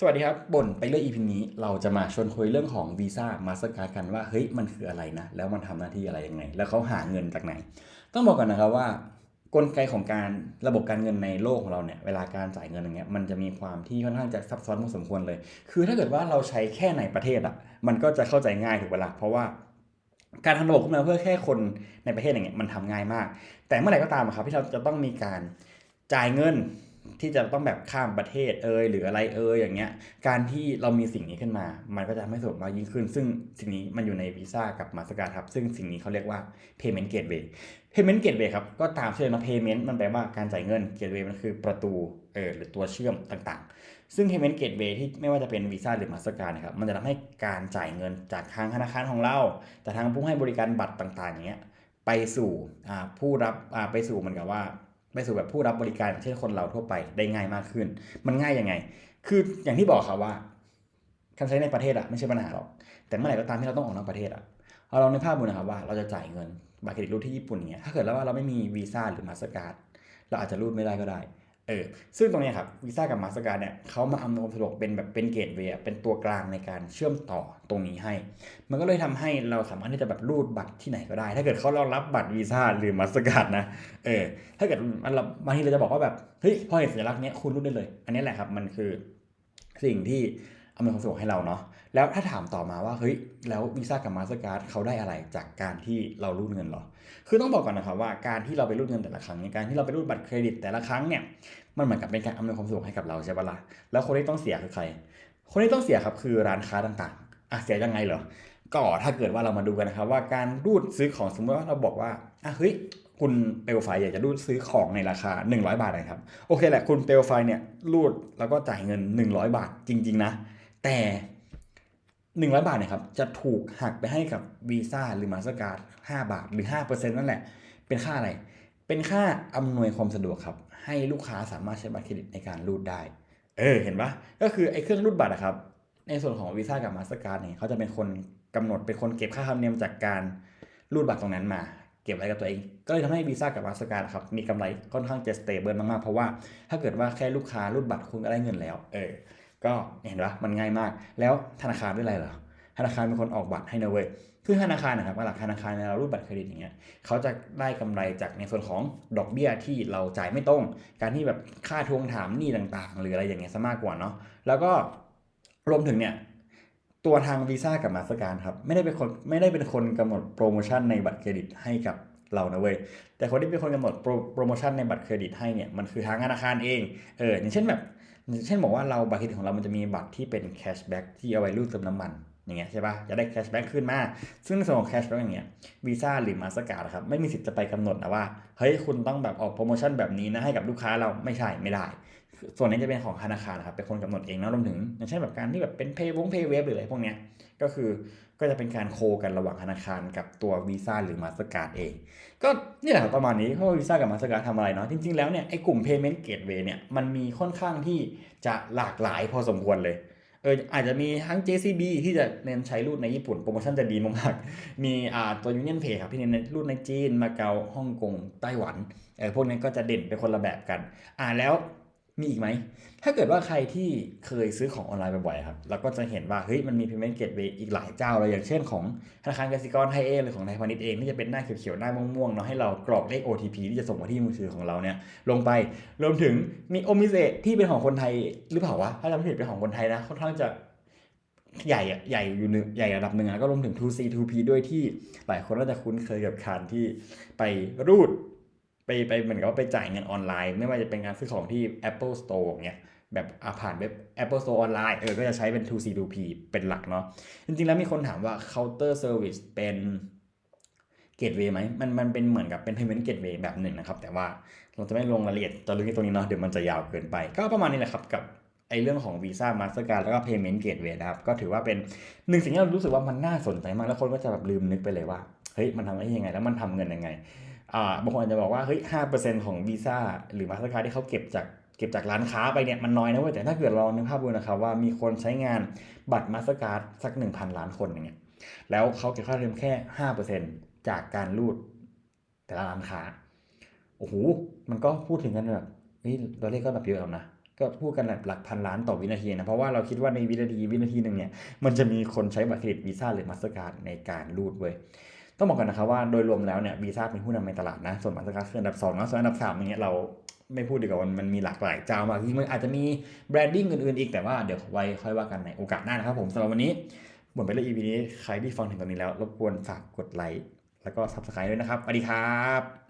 สวัสดีครับบนไปเรื่อง EP นี้เราจะมาชวนคุยเรื่องของวีซ่ามาสเตอร์การ์ดกันว่าเฮ้ยมันคืออะไรนะ แล้วมันทำหน้าที่อะไรยังไง แล้วเขาหาเงินจากไหน ต้องบอกก่อนนะครับว่ากลไกของการระบบการเงินในโลกของเราเนี่ยเวลาการจ่ายเงินอย่างเงี้ยมันจะมีความที่ค่อนข้างจะซับซ้อนพอสมควรเลย คือถ้าเกิดว่าเราใช้แค่ในประเทศอะมันก็จะเข้าใจง่ายถูกเวลาเพราะว่าการทำระบบขึ้นมาเพื่อแค่คนในประเทศอย่างเงี้ยมันทำง่ายมาก แต่เมื่อไหร่ก็ตามครับที่เราจะต้องมีการจ่ายเงิน ที่จะต้องแบบข้ามประเทศเอยหรืออะไรเอยอย่างเงี้ย การที่เรามีสิ่งนี้ขึ้นมา มันก็จะทำให้สะดวกมากยิ่งขึ้น ซึ่งสิ่งนี้มันอยู่ในวีซ่ากับมาสการ์ครับ ซึ่งสิ่งนี้เขาเรียกว่า payment gateway payment gateway ครับ ก็ตามชื่อนะ payment มันแปลว่าการจ่ายเงิน gateway มันคือประตูเออหรือตัวเชื่อมต่างๆ ซึ่ง payment gateway ที่ไม่ว่าจะเป็นวีซ่าหรือมาสการนะครับ มันจะทำให้การจ่ายเงินจากทางธนาคารของเราแต่ทางผู้ให้บริการบัตรต่างๆอย่างเงี้ยไปสู่อ่าผู้รับไปสู่เหมือนกับว่า ไปสู่แบบผู้รับบริการอย่างเช่นคนเราทั่วไปได้ง่ายมากขึ้น มันง่ายยังไง คืออย่างที่บอกครับว่า การใช้ในประเทศอะไม่ใช่ปัญหาหรอก แต่เมื่อไหร่ก็ตามที่เราต้องออกนอกประเทศอะเอาลองในภาพดูนะครับว่าเราจะจ่ายเงินบัตรเครดิตรูดที่ญี่ปุ่นเนี่ยถ้าเกิดแล้วว่าเราไม่มีวีซ่าหรือมาสการ์ดเราอาจจะรูดไม่ได้ก็ได้ เออซึ่งตรงนี้ครับวีซ่ากับมาสการ์เนี่ยเขามาอำนวยความสะดวกเป็นแบบเป็นเกตเวย์เป็นตัวกลางในการเชื่อมต่อตรงนี้ให้ มันก็เลยทำให้เราสามารถที่จะแบบรูดบัตรที่ไหนก็ได้ ถ้าเกิดเขาเรารับบัตรวีซ่าหรือมาสการ์นะเออถ้าเกิดมันเราบางทีเราจะบอกว่าแบบเฮ้ยพอเห็นสัญลักษณ์เนี้ยคุณรูดได้เลย อันนี้แหละครับมันคือสิ่งที่ อำนวยความสะดวกให้เราเนาะแล้วถ้าถามต่อมาว่าเฮ้ยแล้ววีซ่ากับมาสการ์ดเขาได้อะไรจากการที่เรารูดเงินหรอ คือต้องบอกก่อนนะครับว่าการที่เราไปรูดเงินแต่ละครั้งเนี่ยการที่เราไปรูดบัตรเครดิตแต่ละครั้งเนี่ยมันเหมือนกับเป็นการอำนวยความสะดวกให้กับเราใช่ปะล่ะแล้วคนที่ต้องเสียคือใคร คนที่ต้องเสียครับคือร้านค้าต่างๆอะเสียยังไงเหรอก็ถ้าเกิดว่าเรามาดูกันนะครับว่าการรูดซื้อของสมมติว่าเราบอกว่าอะเฮ้ยคุณเปลวไฟอยากจะรูดซื้อของในราคา 100 บาทนะครับ โอเคแหละคุณเปลวไฟเนี่ยรูดแล้วก็จ่ายเงิน 100 บาทจริง ๆ นะ แต่100บาทเนี่ยครับจะถูกหักไปให้กับวีซ่าหรือมาสเตอร์การ์ด5บาทหรือ5%นั่นแหละ เป็นค่าอะไร เป็นค่าอำนวยความสะดวกครับ ให้ลูกค้าสามารถใช้บัตรเครดิตในการรูดได้ เออ เห็นปะก็คือไอ้เครื่องรูดบัตรอะครับ ในส่วนของวีซ่ากับมาสเตอร์การ์ดเนี่ยเขาจะเป็นคนกำหนดเป็นคนเก็บค่าธรรมเนียมจากการรูดบัตรตรงนั้นมา เก็บไว้กับตัวเอง ก็เลยทำให้วีซ่ากับมาสเตอร์การ์ดครับมีกำไรค่อนข้างจะสเตเบิลมากๆเพราะว่าถ้าเกิดว่าแค่ลูกค้ารูดบัตรคุณก็ได้เงินแล้ว เออ ก็เห็นปะมันง่ายมาก แล้วธนาคารด้วยอะไรเหรอธนาคารเป็นคนออกบัตรให้นะเว้ยคือธนาคารนะครับหลักธนาคารในเรารูดบัตรเครดิตอย่างเงี้ยเขาจะได้กำไรจากในส่วนของดอกเบี้ยที่เราจ่ายไม่ตรง การที่แบบค่าทวงถามหนี้ต่างๆ หรืออะไรอย่างเงี้ยซะมากกว่าเนาะแล้วก็รวมถึงเนี่ยตัวทางวีซ่ากับมาสการครับไม่ได้เป็นคนไม่ได้เป็นคนกำหนดโปรโมชั่นในบัตรเครดิตให้กับเรานะเว้ยแต่คนที่เป็นคนกำหนดโปรโมชั่นในบัตรเครดิตให้เนี่ยมันคือทางธนาคารเองเอออย่างเช่นแบบ เช่นบอกว่าเราบัตรเครดิตของเรามันจะมีบัตรที่เป็นแคชแบ็กที่เอาไว้รูดเติมน้ำมันอย่างเงี้ยใช่ปะจะได้แคชแบ็กขึ้นมา ซึ่งในส่วนของแคชแบ็กอย่างเงี้ยวีซ่าหรือมาสการ์ดครับไม่มีสิทธิ์จะไปกำหนดนะว่า เฮ้ย คุณต้องแบบออกโปรโมชั่นแบบนี้นะให้กับลูกค้าเราไม่ใช่ไม่ได้ ส่วนนี้จะเป็นของธนาคารนะครับเป็นคนกำหนดเองนะรวมถึงอย่างเช่นแบบการที่แบบเป็นเพย์วงเพย์เวฟหรืออะไรพวกเนี้ยก็คือก็จะเป็นการโคกันระหว่างธนาคารกับตัววีซ่าหรือมาสการ์ดเอง ก็นี่แหละประมาณนี้เพราะว่าวีซ่ากับมาสการ์ดทำอะไรเนาะจริงๆแล้วเนี่ยไอ้กลุ่ม payment gateway เนี่ยมันมีค่อนข้างที่จะหลากหลายพอสมควรเลยเอออาจจะมีทั้ง JCB ที่จะเน้นใช้รูดในญี่ปุ่นโปรโมชั่นจะดีมากๆ มีอ่าตัว Union Pay ครับที่เน้นรูดในจีนมาเก๊าฮ่องกงไต้หวันเออพวกนี้ก็จะเด่นเป็นคนละแบบกัน อ่าแล้ว มีอีกไหม ถ้าเกิดว่าใครที่เคยซื้อของออนไลน์บ่อยๆครับ เราก็จะเห็นว่า เฮ้ย มันมี payment gateway อีกหลายเจ้าเลย อย่างเช่นของธนาคารกสิกรไทยเองหรือของไทยพาณิชย์เองที่จะเป็นหน้าเขียวๆ หน้าม่วงๆ เนาะ ให้เรากรอกเลข OTP ที่จะส่งมาที่มือถือของเราเนี่ย ลงไป รวมถึงมีโอมิเซที่เป็นของคนไทยหรือเปล่าวะ ถ้าจำไม่ผิดเป็นของคนไทยนะ ค่อนข้างจะใหญ่อะใหญ่อยู่หนึ่งใหญ่ระดับหนึ่งแล้วก็รวมถึง 2C 2P ด้วยที่หลายคนน่าจะคุ้นเคยกับการที่ไปรูด ไปไปเหมือนกับว่าไปจ่ายเงินออนไลน์ ไม่ว่าจะเป็นการซื้อของที่ Apple Store เงี้ยแบบผ่านเว็บ Apple Store ออนไลน์เออก็จะใช้เป็น 2C 2P เป็นหลักเนาะจริงๆแล้วมีคนถามว่า counter service เป็นเกตเวย์ไหมมันมันเป็นเหมือนกับเป็น payment gateway แบบหนึ่งนะครับ แต่ว่าเราจะไม่ลงรายละเอียดตอนนี้ตรงนี้เนาะเดี๋ยวมันจะยาวเกินไป ก็ประมาณนี้แหละครับกับไอเรื่องของ Visa Mastercard แล้วก็ Payment Gateway นะครับ ก็ถือว่าเป็นหนึ่งสิ่งที่เรารู้สึกว่ามันน่าสนใจมาก แล้วคนก็จะแบบลืมนึกไปเลยว่า เฮ้ย มันทำได้ยังไง แล้วมันทำเงินยังไง บางคนอาจจะบอกว่าเฮ้ยห้าเปอร์เซ็นของวีซ่าหรือมาสเตอร์การ์ดที่เขาเก็บจากเก็บจากร้านค้าไปเนี่ยมันน้อยนะเว้ยแต่ถ้าเกิดเรานึกภาพดูนะครับว่ามีคนใช้งานบัตรมาสเตอร์การ์ดสักหนึ่งพันล้านคนอย่างเงี้ยแล้วเขาเก็บค่าธรรมเนียมแค่ห้าเปอร์เซ็นจากการรูดแต่ละร้านค้าโอ้โหมันก็พูดถึงกันแบบเฮ้ยตัวเลขก็แบบเยอะแล้วนะก็พูดกันแบบหลักพันล้านต่อวินาทีนะ เพราะว่าเราคิดว่าในวินาทีวินาทีหนึ่งเนี่ย มันจะมีคนใช้บัตรเครดิตวีซ่าหรือมาสเตอร์การ์ดในการรูดเว้ย ต้องบอกก่อนนะครับว่าโดยรวมแล้วเนี่ยวีซ่าเป็นผู้นำในตลาดนะส่วนมาสเตอร์การ์ดคืออันดับสองนะส่วนอันดับสามอย่างเงี้ยเราไม่พูดดีกว่ามันมีหลากหลายเจ้ามากที่มันอาจจะมีแบรนดิ้งอื่นๆอีกแต่ว่าเดี๋ยวไว้ค่อยว่ากันในโอกาสหน้านะครับผมสำหรับวันนี้หมดไปแล้ว EP นี้ใครที่ฟังถึงตอนนี้แล้วรบกวนฝากกดไลค์แล้วก็ Subscribe ด้วยนะครับสวัสดีครับ